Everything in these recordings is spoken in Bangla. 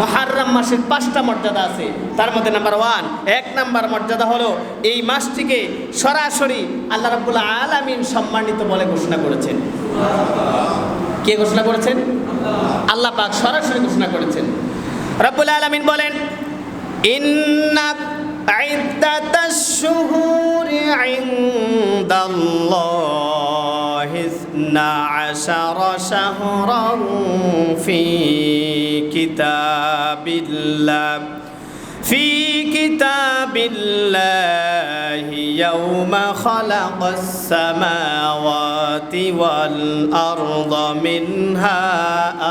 মহারম মাসের পাঁচটা মর্যাদা আছে তার মধ্যে নাম্বার ওয়ান এক নাম্বার মর্যাদা হলো এই মাসটিকে সরাসরি আল্লাহ রাব্বুল আলামিন সম্মানিত বলে ঘোষণা করেছেন কে ঘোষণা করেছেন আল্লাহ পাক সরাসরি ঘোষণা করেছেন রব্বুল আলামিন বলেন ইন্না عدة الشهور عند الله الله اثنا عشر شهرا في كتاب الله في كتاب الله يوم خلق السماوات والأرض منها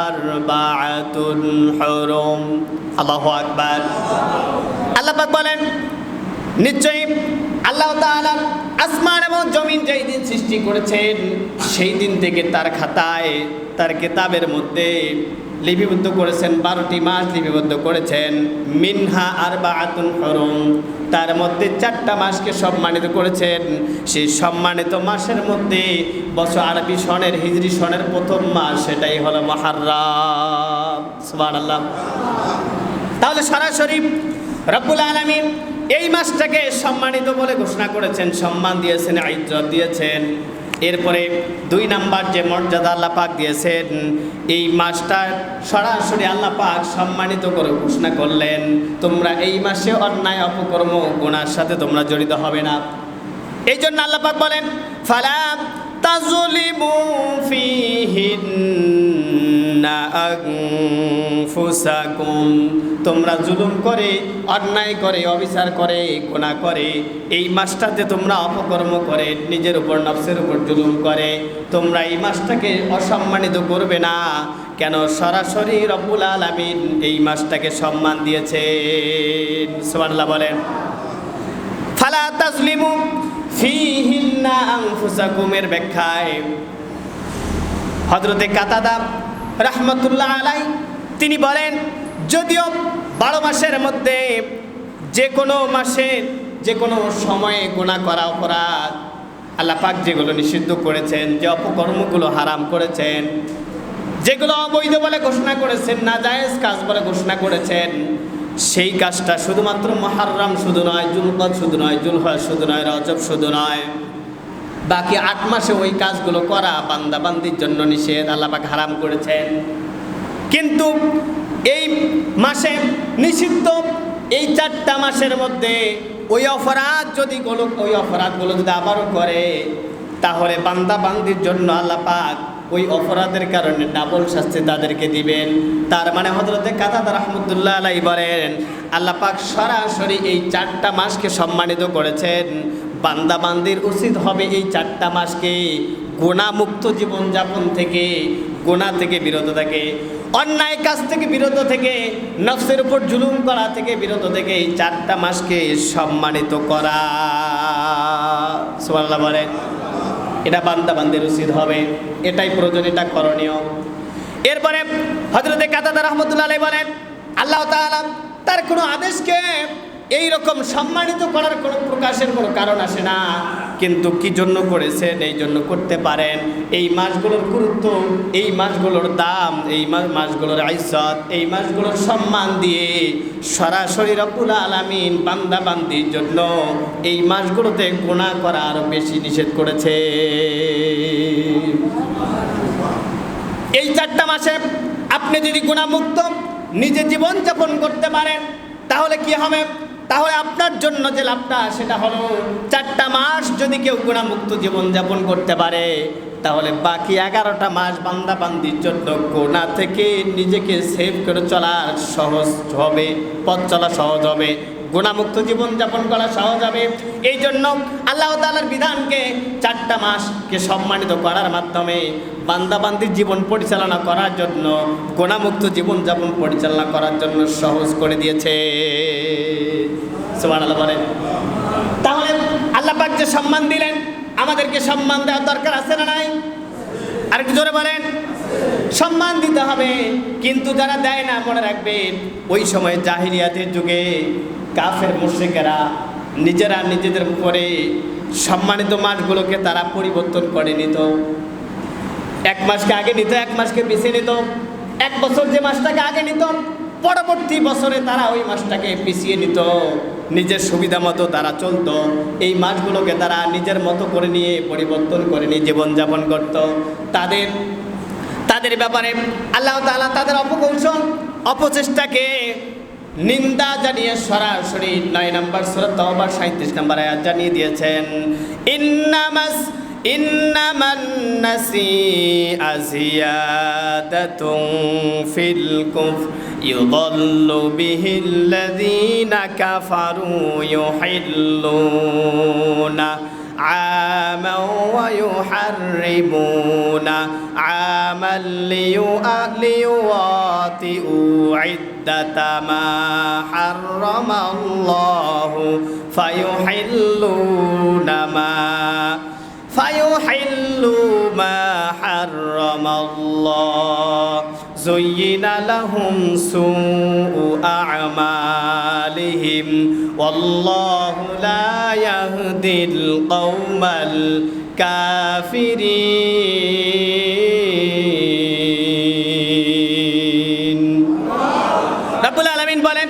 أربعة حرم الله أكبر الله أكبر نتجيب الله تعالى আসমান এবং জমিন যেই দিন সৃষ্টি করেছেন, সেই দিন থেকে তার খাতায়, তার কেতাবের মধ্যে লিপিবদ্ধ করেছেন, বারোটি মাস লিপিবদ্ধ করেছেন। মিনহা আর বা আতুন হরম, তার মধ্যে চারটা মাসকে সম্মানিত করেছেন। সেই সম্মানিত মাসের মধ্যে বছর আরবি সনের, হিজরি সনের প্রথম মাস, সেটাই হলো মহারাম। সুবহানাল্লাহ। তাহলে সরাসরি রব্বুল আলমিন এই মাসটাকে সম্মানিত বলে ঘোষণা করেছেন, সম্মান দিয়েছেন, ইজ্জত দিয়েছেন। এরপরে দুই নাম্বার যে মর্যাদা আল্লাহ পাক দিয়েছেন, এই মাসটা সরাসরি আল্লাহ পাক সম্মানিত করে ঘোষণা করলেন, তোমরা এই মাসে অন্যায়, অপকর্ম গুণার সাথে তোমরা জড়িত হবে না। এই জন্য আল্লাহ পাক বলেন, ফালা তাজলিমু ফিহিন্না আনফুসাকুম। তোমরা জুলুম করে, অন্যায় করে, অবিচার করে, গুনাহ করে, এই মাসটাতে তোমরা অপকর্ম করে, নিজের উপর, নফসের উপর জুলুম করে। তোমরা এই মাসটাকে অসম্মানিত করবে না। কেন? সরাসরি রব্বুল আলামিন এই মাসটাকে সম্মান দিয়েছে সুবহানাল্লাহ বলেন, ফালা তাজলিমু ফিহিন্না আনফুসাকুমের ব্যাখ্যায় হজরতে কাতাদা রহমতুল্লাহ আলাই তিনি বলেন, যদিও বারো মাসের মধ্যে যে কোনো মাসে, যে কোনো সময়ে গুণা করা অপরাধ, আল্লাহ পাক যেগুলো নিষিদ্ধ করেছেন, যে অপকর্মগুলো হারাম করেছেন, যেগুলো অবৈধ বলে ঘোষণা করেছেন না জায়েজ কাজ বলে ঘোষণা করেছেন, সেই কাজটা শুধুমাত্র মহারম শুধু নয়, জুলকদ শুধু নয়, জুলহজ শুধু নয়, রজব শুধু নয়। বাকি আট মাসে ওই কাজগুলো করা বান্দা বান্দির জন্য নিষেধ, আল্লাপাক হারাম করেছেন। কিন্তু এই মাসে নিষিদ্ধ, এই চারটা মাসের মধ্যে ওই অপরাধ যদি কোনো, ওই অপরাধগুলো যদি আবারও করে, তাহলে বান্দা বান্দির জন্য আল্লাহ পাক ওই অপরাধের কারণে ডাবল শাস্তি তাদেরকে দিবেন। তার মানে হজরতে কাতাদ রহমতুল্লাহ আলাই বলেন আল্লাহ পাক সরাসরি এই চারটা মাসকে সম্মানিত করেছেন। বান্দা বান্দির উচিত হবে এই চারটা মাসকে গুণামুক্ত জীবনযাপন থেকে গোনা থেকে বিরত থাকে, অন্যায় কাজ থেকে বিরত থেকে, নফসের উপর জুলুম করা থেকে বিরত থেকে এই চারটা মাসকে সম্মানিত করা। সুবহানাল্লাহ বলেন, এটা বান্দাবান্দির উচিত হবে, এটাই প্রয়োজন, এটা করণীয়। এরপরে হজরতে কাতাদা রহমতুল্লাহ বলেন, আল্লাহ তাআলা তার কোনো আদেশকে এই রকম সম্মানিত করার কোনো প্রকাশের কোনো কারণ আসে না। কিন্তু কি জন্য করেছেন, এই জন্য করতে পারেন। এই মাসগুলোর গুরুত্ব, এই মাসগুলোর দাম, এই মাসগুলোর আইসত এই মাসগুলোর সম্মান দিয়ে সরাসরি রব্বুল আলামিন বান্দা বান্দির জন্য এই মাসগুলোতে গুণা করা আরও বেশি নিষেধ করেছে। এই চারটা মাসে আপনি যদি গুণামুক্ত নিজে জীবন যাপন করতে পারেন, তাহলে কি হবে? তাহলে আপনার জন্য যে লাভটা, সেটা হলো চারটা মাস যদি কেউ গুণামুক্ত জীবন যাপন করতে পারে, তাহলে বাকি এগারোটা মাস বান্দা বান্দির জন্য গোনা থেকে নিজেকে সেভ করে চলা সহজ হবে, পথ চলা সহজ হবে। গুণামুক্ত জীবন যাপন করা সহজ হবে। এই জন্য আল্লাহ তালার বিধানকে চারটা মাসকে সম্মানিত করার মাধ্যমে বান্দাবান্দির জীবন পরিচালনা করার জন্য, গুণামুক্ত জীবন যাপন পরিচালনা করার জন্য সহজ করে দিয়েছে। সুবহানাল্লাহ বলেন। তাহলে আল্লাহ পাক যে সম্মান দিলেন, আমাদেরকে সম্মান দেওয়ার দরকার আছে না নাই? আরেকটু জোরে বলেন। সম্মান দিতে হবে, কিন্তু যারা দেয় না, মনে রাখবেন ওই সময় জাহিরিয়াতের যুগে কাফের মুশ্রিকেরা নিজেরা নিজেদের উপরে সম্মানিত মাসগুলোকে তারা পরিবর্তন করে নিত। এক মাসকে আগে নিত, এক মাসকে পিছিয়ে নিত। এক বছর যে মাসটাকে আগে নিত, পরবর্তী বছরে তারা ওই মাসটাকে পিছিয়ে নিত। নিজের সুবিধা মতো তারা চলতো। এই মাসগুলোকে তারা নিজের মতো করে নিয়ে পরিবর্তন করে নিয়ে জীবনযাপন করত। তাদের তাদের ব্যাপারে আল্লাহ তাআলা তাদের অপকৌশল, অপচেষ্টাকে নিন্দা জানিয়ে সরাসরি নয় নম্বর সুরত তওবার সাঁত্রিশ নম্বর আয়াত জানিয়ে দিয়েছেন, ইন্নামাস ফিল কুফ কাফারু عاما ويحرمون عاما ليؤ- ليواطئوا عدة ما حرم الله فيحلون ما فيحلوا ما حرم الله زين لهم سوء أعمالهم والله لا يهدي القوم الكافرين রাব্বুল আলামিন বলেন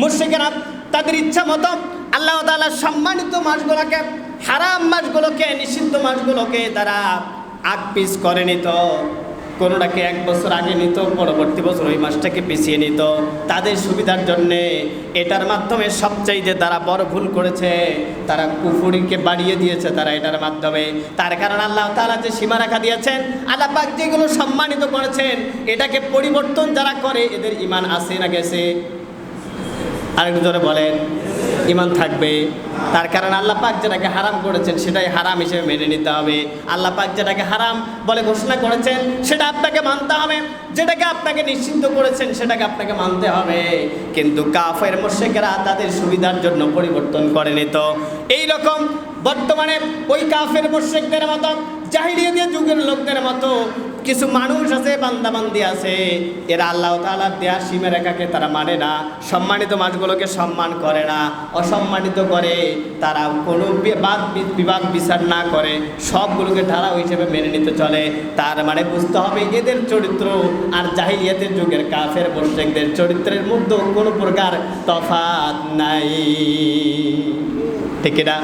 মুশরিকেরা তাদের ইচ্ছা মতো আল্লাহ তাআলা সম্মানিত মাসগুলোকে হারাম মাসগুলোকে নিষিদ্ধ মাসগুলোকে তারা আগ পিস করে নিত কোনোটাকে এক বছর আগে নিত, পরবর্তী বছর ওই মাসটাকে পিছিয়ে নিত। তাদের সুবিধার জন্যে এটার মাধ্যমে সবচাইতে তারা বড় ভুল করেছে, তারা কুফুরিকে বাড়িয়ে দিয়েছে তারা এটার মাধ্যমে। তার কারণ আল্লাহ তাআলা যে সীমারেখা দিয়েছেন, আল্লাহ পাক যেগুলো সম্মানিত করেছেন, এটাকে পরিবর্তন যারা করে, এদের ইমান আসে না গেছে। আরেকটু জোরে বলেন। ইমান থাকবে। তার কারণ আল্লাহ পাক যেটাকে হারাম করেছেন, সেটাই হারাম হিসেবে মেনে নিতে হবে। আল্লাহ পাক যেটাকে হারাম বলে ঘোষণা করেছেন, সেটা আপনাকে মানতে হবে। যেটাকে আপনাকে নিশ্চিন্ত করেছেন, সেটাকে আপনাকে মানতে হবে। কিন্তু কাফের মোশেকেরা তাদের সুবিধার জন্য পরিবর্তন করে নিত এই রকম বর্তমানে ওই কাফের মোশেকদের মতো জাহিলিয়াতের যুগের লোকদের মতো কিছু মানুষ আছে, বান্দাবান্দি আছে। এরা আল্লাহ তাআলার দেয়া সীমা রেখাকে তারা মানে না। সম্মানিত মাসগুলোকে সম্মান করে না। অসম্মানিত করে, তারা কোনো বাদ বিবাদ বিচার না করে। সবগুলোকে ধারাও হিসেবে মেনে নিতে চলে। তার মানে বুঝতে হবে এদের চরিত্র আর জাহিলিয়াতের যুগের কাফের, মোশেকদের চরিত্রের মধ্যে কোনো প্রকার তফাৎ নাই। ঠিক না?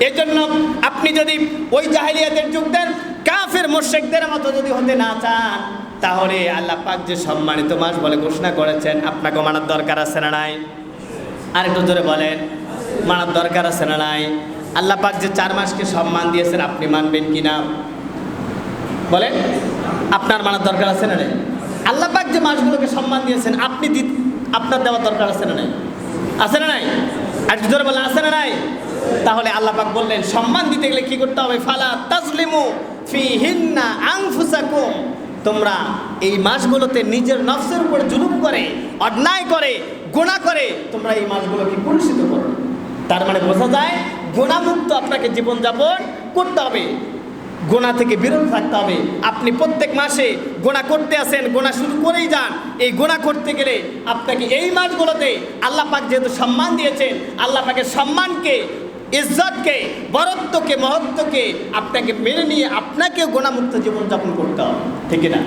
এজন্য আপনি যদি ওই জাহিলিয়াতের যুগদের কাফের মোশেকদের মতো যদি হতে না চান, তাহলে আল্লাহ পাক যে সম্মানিত মাস বলে ঘোষণা করেছেন আপনাকে মানার দরকার আছে না নাই? আরেকটু জোরে বলেন, মানার দরকার আছে না নাই? আল্লাহ পাক যে চার মাসকে সম্মান দিয়েছেন, আপনি মানবেন কি না? বলেন, আপনার মানার দরকার আছে না নাই? আল্লাহ পাক যে মাসগুলোকে সম্মান দিয়েছেন, আপনি আপনার দেওয়ার দরকার আছে না নাই? আছে না নাই? আর একটু জোরে বলেন, আছে না নাই? তাহলে আল্লাহ পাক বললেন, সম্মান দিতে গেলে কি করতে হবে? ফালা তাজলিমু ফি হিন্না তোমরা এই মাসগুলোতে নিজের নফসের উপর জুলুম করে, অন্যায় করে গোনা করে, তোমরা এই মাসগুলোকে কলুষিত করো। তার মানে বোঝা যায় গোনামুক্ত আপনাকে জীবনযাপন করতে হবে। গোনা থেকে বিরত থাকতে হবে। আপনি প্রত্যেক মাসে গোনা করতে আসেন গোনা শুরু করেই যান। এই গোনা করতে গেলে আপনাকে এই মাসগুলোতে আল্লাহ পাক যেহেতু সম্মান দিয়েছেন, আল্লাহ পাকের সম্মানকে ইজ্জতকে বরত্বকে মহত্বকে আপনাকে মেনে নিয়ে আপনাকেও গোনামুক্ত জীবনযাপন করতে হবে ঠিক না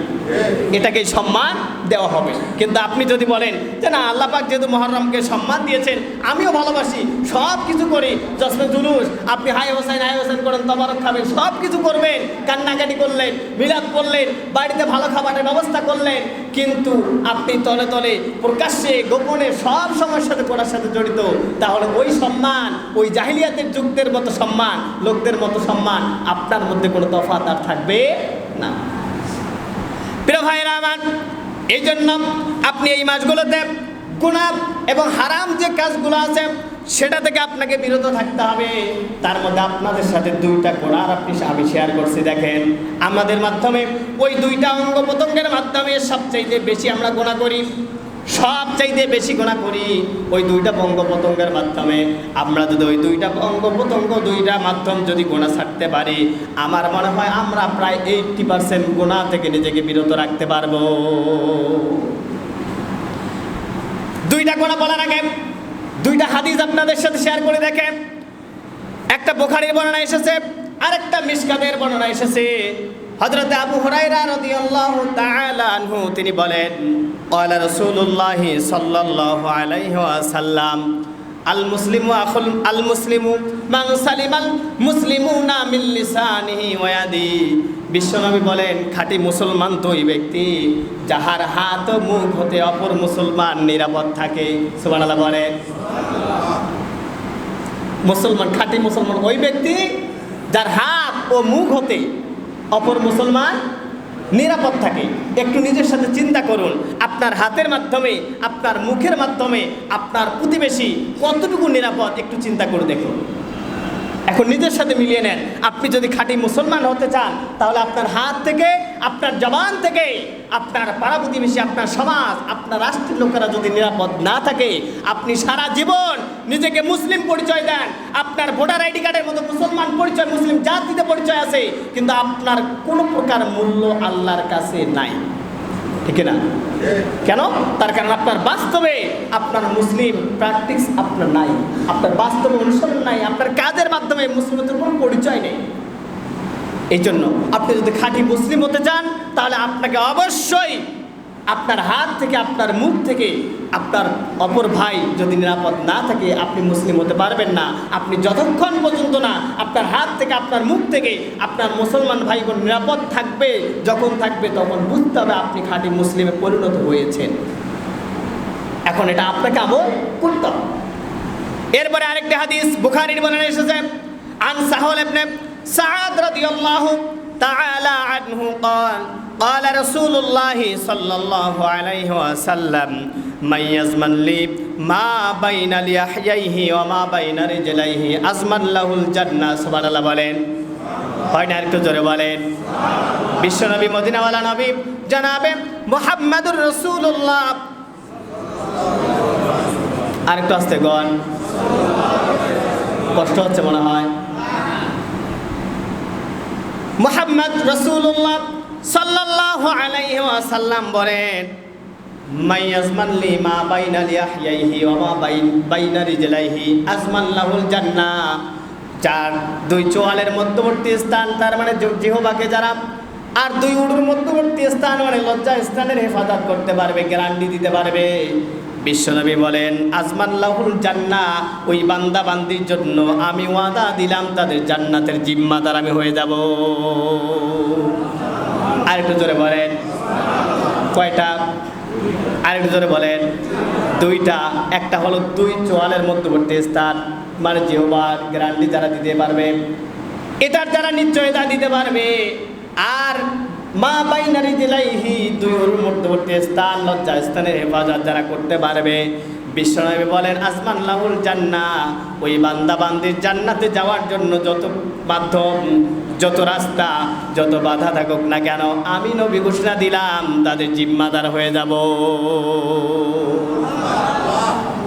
এটাকে সম্মান দেওয়া হবে। কিন্তু আপনি যদি বলেন যে না আল্লাহ পাক যেহেতু মহরমকে সম্মান দিয়েছেন আমিও ভালোবাসি সব কিছু করি জশ্নে জুলুস আপনি হাই হোসেন হাই হোসেন করেন তবারক খাবেন সব কিছু করবেন কান্নাকাটি করলেন মিলাদ করলেন বাড়িতে ভালো খাবারের ব্যবস্থা করলেন কিন্তু আপনি তলে তলে প্রকাশ্যে, গোপনে সব সময়ের সাথে করার সাথে জড়িত, তাহলে ওই সম্মান, ওই জাহিলিয়াতের যুগদের মতো সম্মান, লোকদের মতো সম্মান, আপনার মধ্যে কোনো তফাত আর থাকবে না। প্রিয় ভাইরা আমার এই জন্য আপনি এই মাসগুলোতে গুণা এবং হারাম যে কাজগুলো আছে সেটা থেকে আপনাকে বিরত থাকতে হবে। তার মধ্যে আপনাদের সাথে দুইটা গোড়ার আপনি আমি শেয়ার করছি, দেখেন। আমাদের মাধ্যমে ওই দুইটা অঙ্গ প্রত্যঙ্গের মাধ্যমে সবচাইতে বেশি আমরা গোনা করি সব চাইতে বেশি গোনা করি। ওই দুইটা অঙ্গ প্রত্যঙ্গের মাধ্যমে আমরা যদি ওই দুইটা অঙ্গ প্রত্যঙ্গ, দুইটা মাধ্যম যদি গোনা ছাড়তে পারি, আমার মনে হয় আমরা প্রায় এইটটি পার্সেন্ট গোনা থেকে নিজেকে বিরত রাখতে পারব। দুইটা গোনা বলার আগে দুইটা হাদিস আপনাদের সাথে শেয়ার করে দেখেন। একটা বোখারির বর্ণনা এসেছে, আরেকটা মিসকাতের বর্ণনা এসেছে। হযরত আবু হুরায়রা রাদিয়াল্লাহু তাআলা আনহু, তিনি বলেন, ক্বালা রাসূলুল্লাহি সাল্লাল্লাহু আলাইহি ওয়াসাল্লাম আল মুসলিমু আখুল আল মুসলিমু মান সালিমাল মুসলিমুনা মিন লিসানিহি ওয়া ইয়াদি। বিশ্বনবী বলেন, খাঁটি মুসলমান তো ওই ব্যক্তি যাহার হাত ও মুখ হতে অপর মুসলমান নিরাপদ থাকে। সুবহানাল্লাহ বলেন। মুসলমান, খাঁটি মুসলমান ওই ব্যক্তি যার হাত ও মুখ হতে অপর মুসলমান নিরাপদ থাকে। একটু নিজের সাথে চিন্তা করুন আপনার হাতের মাধ্যমে, আপনার মুখের মাধ্যমে, আপনার প্রতিবেশী কতটুকু নিরাপদ একটু চিন্তা করে দেখুন। এখন নিজের সাথে মিলিয়ে নেন। আপনি যদি খাঁটি মুসলমান হতে চান, তাহলে আপনার হাত থেকে, আপনার জবান থেকে, আপনার পাড়া প্রতিবেশী, আপনার সমাজ, আপনার রাষ্ট্রের লোকেরা যদি নিরাপদ না থাকে, আপনি সারা জীবন নিজেকে মুসলিম পরিচয় দেন। আপনার ভোটার আইডি কার্ডের মতো মুসলমান পরিচয়, মুসলিম জাতিতে পরিচয় আছে, কিন্তু আপনার কোনো প্রকার মূল্য আল্লাহর কাছে নাই। ঠিক না? কেন? তার কারণ আপনার বাস্তবে আপনার মুসলিম প্র্যাকটিস আপনার নাই। আপনার বাস্তবে অনুসরণ নাই। আপনার কাজের মাধ্যমে মুসলিমদের কোনো পরিচয় নেই। এই জন্য আপনি যদি খাঁটি মুসলিম হতে চান, তাহলে আপনাকে অবশ্যই আপনার হাত থেকে আপনার মুখ থেকে আপনার অপর ভাই যদি নিরাপদ না থাকে আপনি মুসলিম হতে পারবেন না আপনি যতক্ষণ পর্যন্ত না আপনার হাত থেকে আপনার মুখ থেকে আপনার মুসলমান ভাই বোন নিরাপদ থাকবে যখন থাকবে তখন বুঝতে হবে আপনি খাঁটি মুসলিমে পরিণত হয়েছেন এখন এটা আপনাকে আমল করতে হবে এরপরে আরেকটি হাদিস বুখারীর বর্ণনা এসেছে আন সাহল ইবনে সাআদ রাদিয়াল্লাহু তাআলা আনহু قال قال رسول الله صلى الله عليه وسلم من يزمن لي ما بين لحييه وما بين رجليه أزمن له الجنة سبحان الله বলেন হয় না একটু জোরে বলেন বিশ্বনবী মদিনাওয়ালা নবী জানাবে মুহাম্মাদুর রাসূলুল্লাহ আরেকটু আসতে গন কষ্ট হচ্ছে মনে হয় মোহাম্মদ রসুল্লাহ সাল্লাল্লাহু আলাইহি বলেন মা চার দুই চোয়ালের মধ্যবর্তী স্থান, তার মানে জিহবাকে যারা আর দুই উড়ুর মধ্যবর্তী স্থান মানে লজ্জা স্থানের হেফাজত করতে পারবে, গ্যারান্টি দিতে পারবে। বিশ্বনবী বলেন, আজমান লাহুল জান্না, ওই বান্দা বান্দির জন্য আমি ওয়াদা দিলাম, তাদের জান্নাতের জিম্মাদার আমি হয়ে যাব। আর একটু জোরে বলেন। কয়টা? আরেকটু জোরে বলেন। দুইটা। একটা হলো দুই চোয়ালের মধ্যবর্তী স্থান। মানে জিহবার গ্যারান্টি যারা দিতে পারবে, এটার যারা নিশ্চয়তা দিতে পারবে, আর মা বাইনারি দিলাইহি দুই মধ্যবর্তী স্থান লজ্জা স্থানের হেফাজত যারা করতে পারবে বিশ্বনবী বলেন, আসমান লাহুল জান্না ওই বান্দা বান্দির জান্নাতে যাওয়ার জন্য যত মাধ্যম যত রাস্তা, যত বাধা থাকুক না কেন, আমি নবী ঘোষণা দিলাম, তাদের জিম্মাদার হয়ে যাব।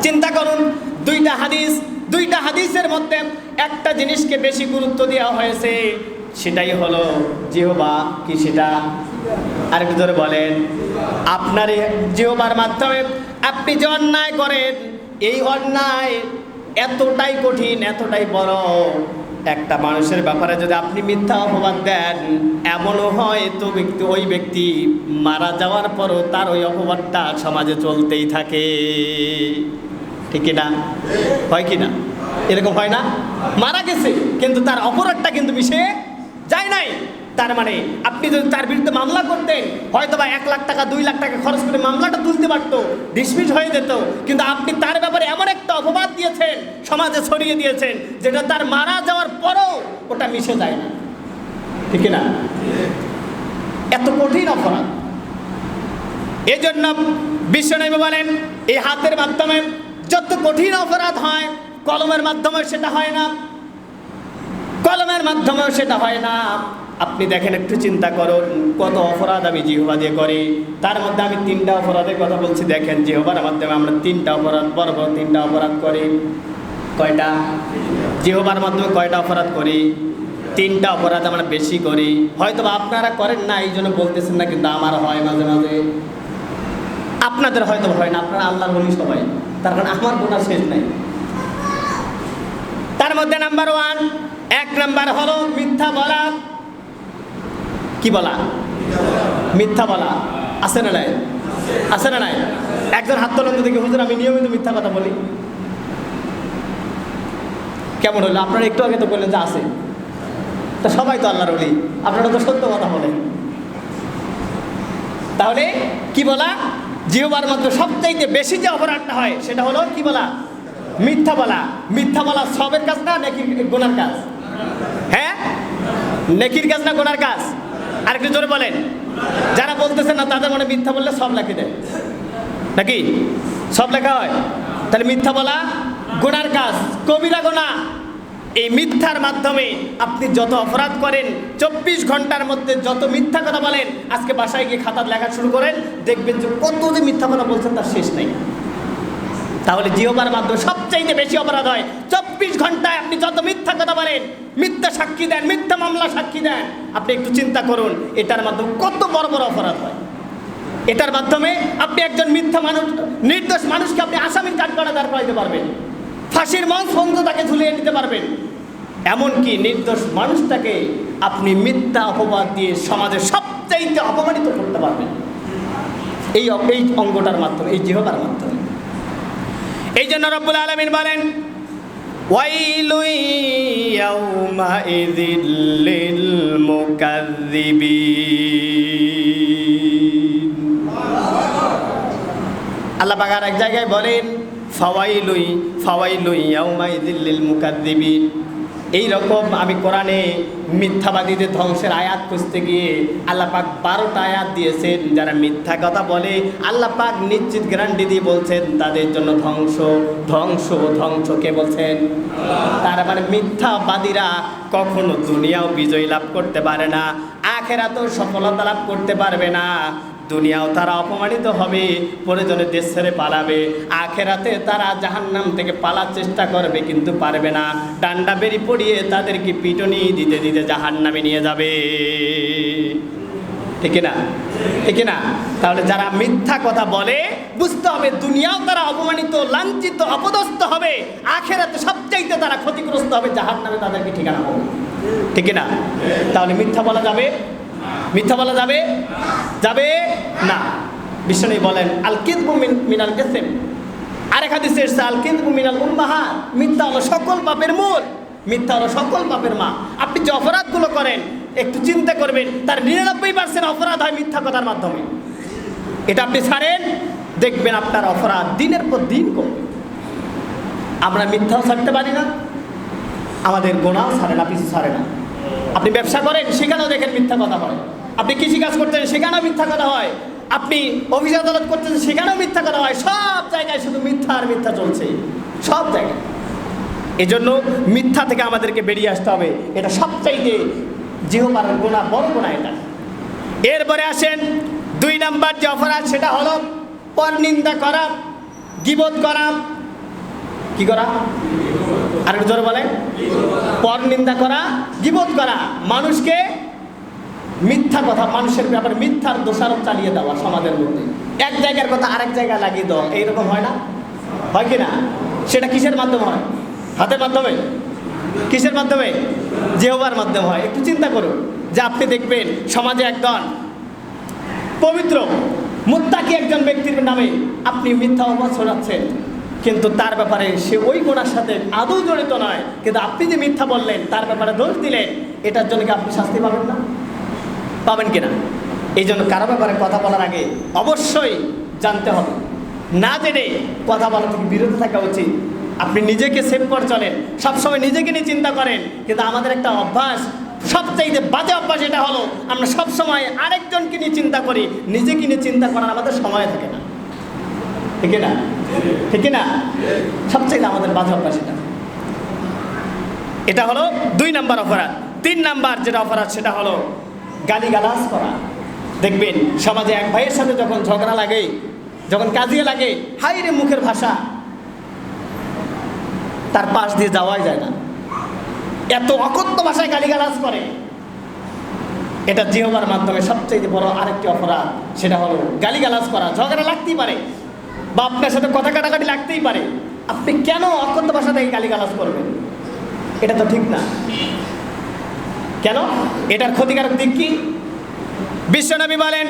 চিন্তা করুন, দুইটা হাদিস, দুইটা হাদিসের মধ্যে একটা জিনিসকে বেশি গুরুত্ব দেওয়া হয়েছে, সেটাই হলো জিহবা। কি সেটা? আরেকটু ধরে বলেন। আপনার জিহবার মাধ্যমে আপনি যে অন্যায় করেন, এই অন্যায় এতটাই কঠিন, এতটাই বড়। একটা মানুষের ব্যাপারে যদি আপনি মিথ্যা অপবাদ দেন, এমনও হয় তো ব্যক্তি ওই ব্যক্তি মারা যাওয়ার পরও তার ওই অপবাদটা সমাজে চলতেই থাকে। ঠিক না হয় কি না এরকম হয় না? মারা গেছে, কিন্তু তার অপরাধটা কিন্তু মিশে যায় নাই। তার মানে আপনি যদি তার বিরুদ্ধে মামলা করতেন হয়তো বা এক লাখ টাকা, দুই লাখ টাকা খরচ করে মামলাটা তুলতে পারতো, ডিসমিস হয়ে যেত। কিন্তু আপনি তার ব্যাপারে এমন একটা অপবাদ দিয়েছেন, সমাজে ছড়িয়ে দিয়েছেন, যেটা তার মারা যাওয়ার পরও ওটা মিশে যায় না। ঠিক না এত কঠিন অপরাধ। এই জন্য বিশ্বনবী বলেন, এই হাতের মাধ্যমে যত কঠিন অপরাধ হয়, কলমের মাধ্যমে সেটা হয় না। কলমের মাধ্যমেও সেটা হয় না। আপনি দেখেন, একটু চিন্তা করুন, কত অপরাধ আমি জিহবা দিয়ে করি। তার মধ্যে আমি তিনটা অপরাধের কথা বলছি। দেখেন, জিহবার মাধ্যমে আমরা তিনটা অপরাধ, বড় বড় তিনটা অপরাধ করি। কয়টা? জিহবার মাধ্যমে কয়টা অপরাধ করি? তিনটা অপরাধ আমরা বেশি করি। হয়তো আপনারা করেন না, এই জন্য বলতেছেন না, কিন্তু আমার হয় মাঝে মাঝে। আপনাদের হয়তো হয় না, আপনারা আল্লাহর বলি সবাই। তার কারণ আমার গোনা শেষ নাই। তার মধ্যে নাম্বার ওয়ান এক নাম্বার হলো মিথ্যা বলা। কি বলা? মিথ্যা বলা। আছে না নাই? আছে না নাই? একজন হাত তোলেন দেখি হুজুর, আমি নিয়মিত মিথ্যা কথা বলি। কেমন হলো? আপনারা একটু আগে তো বললেন যে আছে। তা সবাই তো আল্লাহর বলি আপনারা তো সত্য কথা বলেন। তাহলে কি বলা? জিহবার মধ্যে সবচাইতে বেশি যে অপরাধটা হয়, সেটা হলো কি বলা? মিথ্যা বলা। মিথ্যা বলা সবের কাজ না নাকি গোনার কাজ? হ্যাঁ? নেকির কাজ না গোনার কাজ? আরেকটু জোরে বলেন। যারা বলতেছেন না, তাদের মনে মিথ্যা বললে সব লেখে দেয় নাকি? সব লেখা হয়? তাহলে মিথ্যা বলা গোনার কাজ। কবিরা গোনা এই মিথ্যার মাধ্যমে আপনি যত অপরাধ করেন, চব্বিশ ঘণ্টার মধ্যে যত মিথ্যা কথা বলেন, আজকে বাসায় গিয়ে খাতা লেখা শুরু করেন, দেখবেন যে কত যে মিথ্যা কথা বলছেন তার শেষ নেই। তাহলে জিওবার মাধ্যমে সবচাইতে বেশি অপরাধ হয়। চব্বিশ ঘন্টায় আপনি যত মিথ্যা কথা বলেন, মিথ্যা সাক্ষী দেন, মিথ্যা মামলা সাক্ষী দেন, আপনি একটু চিন্তা করুন, এটার মাধ্যমে কত বড় বড় অপরাধ হয়। এটার মাধ্যমে আপনি একজন মিথ্যা মানুষ, নির্দোষ মানুষকে আপনি আসামির কাঠগড়া দাঁড় করাইতে পারবেন। ফাঁসির মঞ্চ পর্যন্ত তাকে ঝুলিয়ে নিতে পারবেন। এমনকি নির্দোষ মানুষটাকে আপনি মিথ্যা অপবাদ দিয়ে সমাজে সবচাইতে অপমানিত করতে পারবেন। এই এই অঙ্গটার মাধ্যমে, এই জিহবার মাধ্যমে। এই জন্য রব্বুল আলমিন বলেন আল্লাহ বাগার এক জায়গায় বলেন, ফাওয়াইলুই ফাওয়াইলুই ইয়াউমাইযিল লিল মুকাজ্জিবিন এই রকম আমি কোরআনে মিথ্যাবাদীদের ধ্বংসের আয়াত খুঁজতে গিয়ে আল্লাহ পাক বারোটা আয়াত দিয়েছেন, যারা মিথ্যা কথা বলে। আল্লাহ পাক নিশ্চিত গ্যারান্টি দিয়ে বলছেন, তাদের জন্য ধ্বংস ধ্বংস ধ্বংস কে বলছেন? তার মানে মিথ্যাবাদীরা কখনো দুনিয়াও বিজয় লাভ করতে পারে না, আখেরাতেও সফলতা লাভ করতে পারবে না। দুনিয়াও তারা অপমানিত হবে, প্রয়োজনে দেশ ছেড়ে পালাবে। আখেরাতে তারা জাহান্নাম থেকে পালার চেষ্টা করবে, কিন্তু পারবে না। ডান্ডা বেরি পড়িয়ে তাদেরকে পিটনি দিতে দিতে জাহান্নামে নিয়ে যাবে। ঠিক না? ঠিক না? তাহলে যারা মিথ্যা কথা বলে, বুঝতে হবে দুনিয়াও তারা অপমানিত, লাঞ্ছিত, অপদস্থ হবে। আখেরাতে সবচাইতে তারা ক্ষতিগ্রস্ত হবে জাহান্নামে তাদেরকে ঠিকানা হবে। ঠিক না? তাহলে মিথ্যা বলা যাবে মিথ্যা বলা যাবে? যাবে? না। বিষ্ণু বলেন আল কিদবু মিন মিনাল ইসম। আরেক হাদিসে এসেছে আল কিদবু মিনাল উম্মাহা। মিথ্যা হলো সকল পাপের মূল। মিথ্যা হলো সকল পাপের মা। আপনি যে অপরাধগুলো করেন, একটু চিন্তা করবেন, তার নিরানব্বই পার্সেন্ট অপরাধ হয় মিথ্যা কথার মাধ্যমে। এটা আপনি ছাড়েন, দেখবেন আপনার অপরাধ দিনের পর দিন কমবে। আমরা মিথ্যাও ছাড়তে পারি না, আমাদের গোনাও ছাড়ে না পিছু ছাড়ে না। আপনি ব্যবসা করেন, সেখানেও দেখেন মিথ্যা কথা হয়। আপনি কৃষিকাজ করতেন, সেখানেও মিথ্যা কথা হয়। আপনি অফিস আদালত করতেন, সেখানেও মিথ্যা কথা হয়। সব জায়গায় শুধু মিথ্যা আর মিথ্যা চলছে। সব জায়গায়। এজন্য মিথ্যা থেকে আমাদেরকে বেরিয়ে আসতে হবে। এটা সবচাইতে জিহবার গোনা বড় গোনা এটা। এরপরে আসেন, দুই নাম্বার যে অপরাধ, সেটা হলো পরনিন্দা করা, গিবোধ করা। কি করা? আর একটু জোরে বলেন। পর নিন্দা করা, গিবত করা, মানুষকে মিথ্যা কথা, মানুষের ব্যাপারে মিথ্যার দোষারোপ চালিয়ে দেওয়া সমাজের মধ্যে। এক জায়গার কথা আরেক জায়গায় লাগিয়ে দেওয়া, এইরকম হয় না? হয় কি না? সেটা কিসের মাধ্যমে হয়? হাতের মাধ্যমে? কিসের মাধ্যমে? জেহবার মাধ্যমে হয়। একটু চিন্তা করুন যে আপনি দেখবেন সমাজে একজন পবিত্র, মুত্তাকি একজন ব্যক্তির নামে আপনি মিথ্যা অপবাদ ছড়াচ্ছেন। কিন্তু তার ব্যাপারে সে ওই গোনার সাথে আদৌ জড়িত নয়। কিন্তু আপনি যে মিথ্যা বললেন, তার ব্যাপারে দোষ দিলেন এটার জন্য কি আপনি শাস্তি পাবেন না? পাবেন কিনা এই জন্য কারও ব্যাপারে কথা বলার আগে অবশ্যই জানতে হবে। না জেনে কথা বলা থেকে বিরত থাকা উচিত। আপনি নিজেকে সেভ করে চলেন। সবসময় নিজেকে নিয়ে চিন্তা করেন। কিন্তু আমাদের একটা অভ্যাস, সবচাইতে বাজে অভ্যাস এটা হলো, আমরা সবসময় আরেকজনকে নিয়ে চিন্তা করি। নিজেকে নিয়ে চিন্তা করার আমাদের সময় থাকে না। ঠিক না? ঠিক না? সবচাইতে আমাদের বাজে অভ্যাস এটা। এটা হলো দুই নাম্বার অপরাধ। তিন নাম্বার যেটা অপরাধ, সেটা হলো গালিগালাজ করা। দেখবেন, সমাজে এক ভাইয়ের সাথে যখন ঝগড়া লাগে, যখন কাজিয়ে লাগে, হাই রে মুখের ভাষা, তার পাশ দিয়ে যাওয়াই যায় না। এত অকথ্য ভাষায় গালিগালাজ করে। এটা জিহবার মাধ্যমে সবচেয়ে বড় আরেকটি অপরাধ, সেটা হলো গালিগালাজ করা। ঝগড়া লাগতেই পারে। বা আপনার সাথে কথা কাটাকাটি লাগতেই পারে। আপনি কেন অকথ্য ভাষা থেকে গালিগালাজ করবেন? এটা তো ঠিক না। কেন? এটার ক্ষতিকারক দিক কি? বিশ্বনবী বলেন,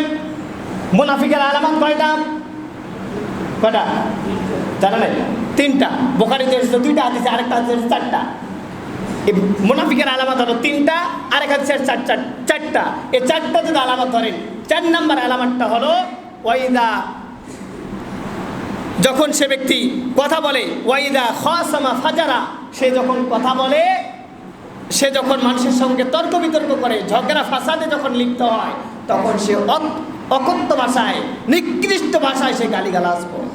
মুনাফিকের আলামত কয়টা? কয়টা? জানা নাই? তিনটা। বোখারিতে এসেছে দুইটা, হাদিসে আরেকটা এসেছে চারটা। এই মুনাফিকের আলামত হলো তিনটা, আরেক হাদিসের চার চার চারটা। এই চারটা যদি আলামত ধরেন, চার নাম্বার আলামতটা হলো, ওয়াইদা যখন সে ব্যক্তি কথা বলে, ওয়াইদা খাসামা ফাজারা, সে যখন কথা বলে, সে যখন মানুষের সঙ্গে তর্ক বিতর্ক করে, ঝগড়া ফাসাদে যখন লিপ্ত হয়, তখন সে অকথ্য ভাষায়, নিকৃষ্ট ভাষায় সে গালিগালাজ করে।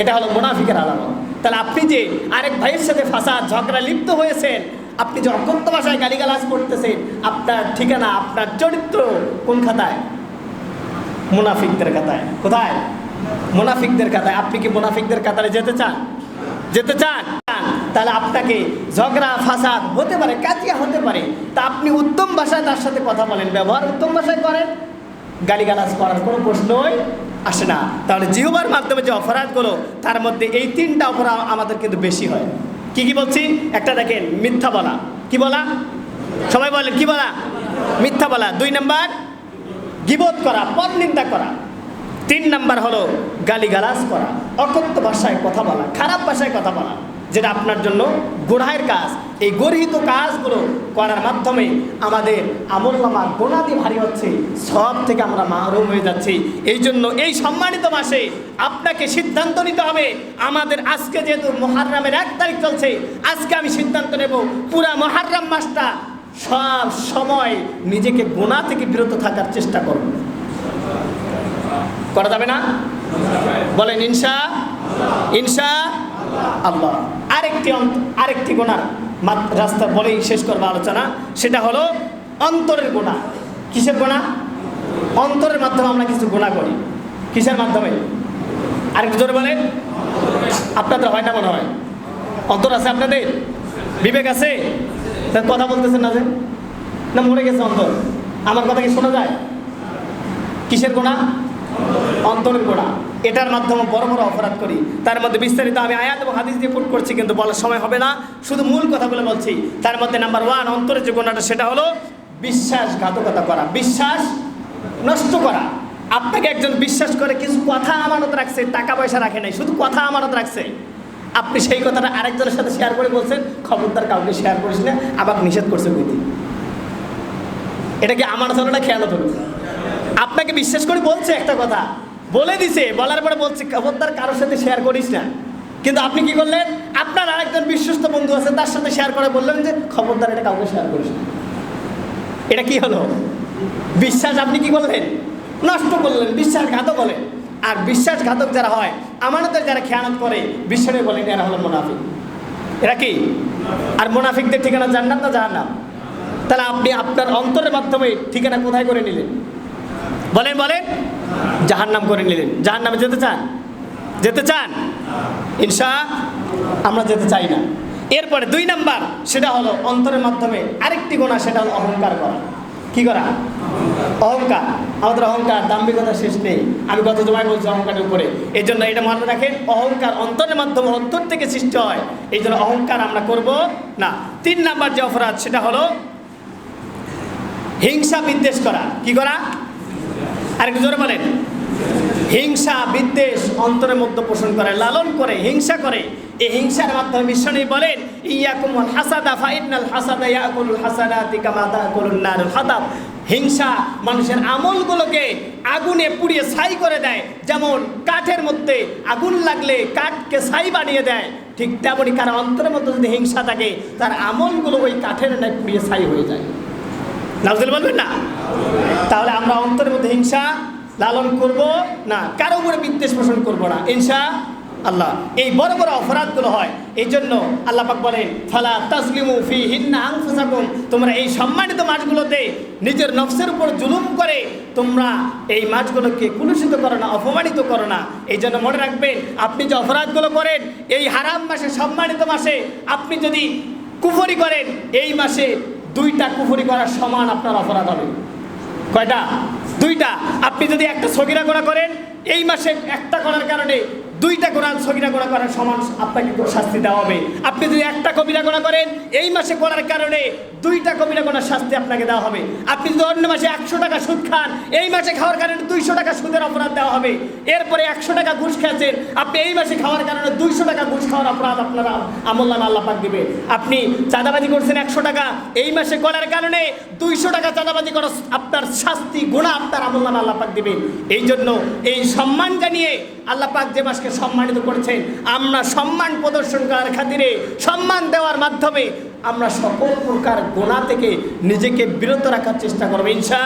এটা হলো মুনাফিকের আলামত। তাহলে আপনি যে আরেক ভাইয়ের সাথে ফাসাদ, ঝগড়া লিপ্ত হয়েছেন, আপনি যে অকথ্য ভাষায় গালিগালাজ করতেছেন, আপনার ঠিকানা, আপনার চরিত্র কোন খাতায়? মুনাফিকদের কাতায় কোথায়? মুনাফিকদের কাতায় আপনি কি মুনাফিকদের কাতারে যেতে চান? যেতে চান? তাহলে আপনাকে ঝগড়া, ফাসাদ হতে পারে, কাজিয়া হতে পারে। তা আপনি উত্তম ভাষায় তার সাথে কথা বলেন, ব্যবহার উত্তম ভাষায় করেন। গালিগালাজ করার কোনো প্রশ্নই আসে না। তাহলে জিহবার মাধ্যমে যে অপরাধগুলো, তার মধ্যে এই তিনটা অপরাধ আমাদের কিন্তু বেশি হয়। কি কি বলছি? একটা দেখেন, মিথ্যা বলা। কি বলা? সবাই বলেন, কি বলা? মিথ্যা বলা। দুই নাম্বার, গিবোধ করা পদ নিন্দা করা। তিন নাম্বার হলো গালিগালাজ করা, অকথ্য ভাষায় কথা বলা, খারাপ ভাষায় কথা বলা, যেটা আপনার জন্য গোড়ায়ের কাজ। এই গর্হিত কাজগুলো করার মাধ্যমে আমাদের আমলনামা গোনাদি ভারী হচ্ছে, সব থেকে আমরা মাহরুম হয়ে যাচ্ছি। এই জন্য এই সম্মানিত মাসে আপনাকে সিদ্ধান্ত নিতে হবে, আমাদের আজকে যেহেতু মহারামের এক তারিখ চলছে, আজকে আমি সিদ্ধান্ত নেব পুরা মহারাম মাসটা সব সময় নিজেকে গোনা থেকে বিরত থাকার চেষ্টা করব। করা যাবে না? বলেন ইনসা ইনসা আল্লাহ। আরেকটি আরেকটি গোনার রাস্তা বলেই শেষ করব আলোচনা। সেটা হলো অন্তরের গোনা কিসের গোনা অন্তরের মাধ্যমে আমরা কিছু গোনা করি। কিসের মাধ্যমে? আরেকটু জোরে বলেন। আপনাদের হয় না মনে হয়? অন্তর আছে আপনাদের? বিবেক আছে? কথা বলতেছেন না যে? না মরে গেছে অন্তর। আমার কথা কি শোনা যায়? কিসের গোনা অন্তরের গোনা এটার মাধ্যমে বড় বড় অপরাধ করি। তার মধ্যে বিস্তারিত আমি আয়াত এবং হাদিস দিয়ে ফুট করছি, কিন্তু বলার সময় হবে না। শুধু মূল কথাগুলো বলছি। তার মধ্যে নাম্বার ওয়ান অন্তরের যে গোনাটা সেটা হলো বিশ্বাসঘাতকতা করা। বিশ্বাস নষ্ট করা। আপনাকে একজন বিশ্বাস করে, কিছু কথা আমানত রাখছে, টাকা পয়সা রাখে নাই, শুধু কথা আমানত রাখছে। আপনি সেই কথাটা আরেকজনের সাথে শেয়ার করে বলছেন, খবরদার কাউকে শেয়ার করিস আবার নিষেধ করছে বুঝি এটা কি আমার জন্য খেয়াল হলো আপনাকে বিশ্বাস করে বলছে একটা কথা। বলে দিছে, বলার পরে বলছে, খবরদার কারোর সাথে শেয়ার করিস না। কিন্তু আপনি কি করলেন? আপনার আরেকজন বিশ্বস্ত বন্ধু আছে, তার সাথে শেয়ার করে বললেন যে, খবরদার, এটা কাউকে শেয়ার করিস না। এটা কি হলো? বিশ্বাস আপনি কি করলেন? নষ্ট করলেন, বিশ্বাসঘাতক হলেন। আর বিশ্বাসঘাতক যারা হয়, আমানতের যারা খেয়ানত করে বিশ্বাসে বলেন, এরা হলো মুনাফিক। এরা কি? আর মুনাফিকদের ঠিকানা জান্নাত না জাহান্নাম? তাহলে আপনি আপনার অন্তরের মাধ্যমে ঠিকানা কোথায় করে নিলেন? বলেন বলেন। জাহান্নাম করে নিলেন। জাহান্নামে যেতে চান? যেতে চান? ইনশা আমরা যেতে চাই না। এরপরে দুই নাম্বার, সেটা হলো অন্তরের মাধ্যমে আরেকটি গোনা, সেটা হলো অহংকার করা। কি করা? অহংকার। আমাদের অহংকার দাম্ভিকতা শেষ নেই। আমি গত জমায় বলছি অহংকারের উপরে। এই জন্য এটা মাথায় রাখেন, অহংকার অন্তরের মাধ্যমে অন্তর থেকে সৃষ্টি হয়। এই জন্য অহংকার আমরা করব না। তিন নাম্বার যে অপরাধ, সেটা হলো হিংসা বিদ্বেষ করা। কি করা? আরেকটু জোরে বলেন, হিংসা বিদ্বেষ অন্তরের মধ্যে পোষণ করে, লালন করে, হিংসা করে। এই হিংসার মাধ্যমে মিশনে বলেন, ইয়াকুমুল হাসাদা ফাইনাল হাসাদা ইয়াকুলুল হাসানাতি কামা তাকুলুন নারুল হাতাব। হিংসা মানুষের আমলগুলোকে আগুনে পুড়িয়ে ছাই করে দেয়। যেমন কাঠের মধ্যে আগুন লাগলে কাঠকে ছাই বানিয়ে দেয়, ঠিক তেমনই কারও অন্তরের মধ্যে যদি হিংসা থাকে, তার আমলগুলো ওই কাঠের ন্যায় পুড়িয়ে ছাই হয়ে যায়। নাজুল বলবেন না? তাহলে আমরা অন্তরের মধ্যে হিংসা লালন করব না? কারও উপরে বিদ্বেষ পোষণ করব না। ইনসা আল্লাহ। এই বড় বড় অপরাধগুলো হয়। এই জন্য আল্লাহ পাক বলেন, ফালা তাসলিমু ফি হিন্না আনফুসাকুম। তোমরা এই সম্মানিত মাছগুলোতে নিজের নফসের উপর জুলুম করে তোমরা এই মাছগুলোকে কুলুষিত করো না, অপমানিত করো না। এই জন্য মনে রাখবেন, আপনি যে অপরাধগুলো করেন, এই হারাম মাসে, সম্মানিত মাসে আপনি যদি কুফরি করেন, এই মাসে দুইটা কুফুরি করার সমান আপনার অপরাধ হবে। কয়টা? দুইটা। আপনি যদি একটা সগিরা করা করেন, এই মাসে একটা করার কারণে দুইটা গোনা সগিরা গোনা করার সমান আপনাকে শাস্তি দেওয়া হবে। আপনি যদি একটা কবিরা গোনা করেন, এই মাসে করার কারণে দুইটা কবিরা গোনার শাস্তি আপনাকে দেওয়া হবে। আপনি যদি অন্য মাসে একশো টাকা সুদ খান, এই মাসে খাওয়ার কারণে দুইশো টাকা সুদের অপরাধ দেওয়া হবে। এরপরে একশো টাকা ঘুষ খেয়েছেন, আপনি এই মাসে খাওয়ার কারণে দুইশো টাকা ঘুষ খাওয়ার অপরাধ আপনারা আমল্লান আল্লাহ পাক দিবে। আপনি চাঁদাবাজি করছেন একশো টাকা, এই মাসে করার কারণে দুইশো টাকা চাঁদাবাজি করা আপনার শাস্তি গুণা আপনার আমল্লান আল্লাহ পাক দিবেন। এই জন্য এই সম্মান জানিয়ে আল্লাহ পাক যে মাসকে সম্মানিত করেছেন। আমরা সম্মান প্রদর্শন করার খাতিরে সম্মান দেওয়ার মাধ্যমে আমরা সকল প্রকার গোনা থেকে নিজেকে বিরত রাখার চেষ্টা করব, ইনশা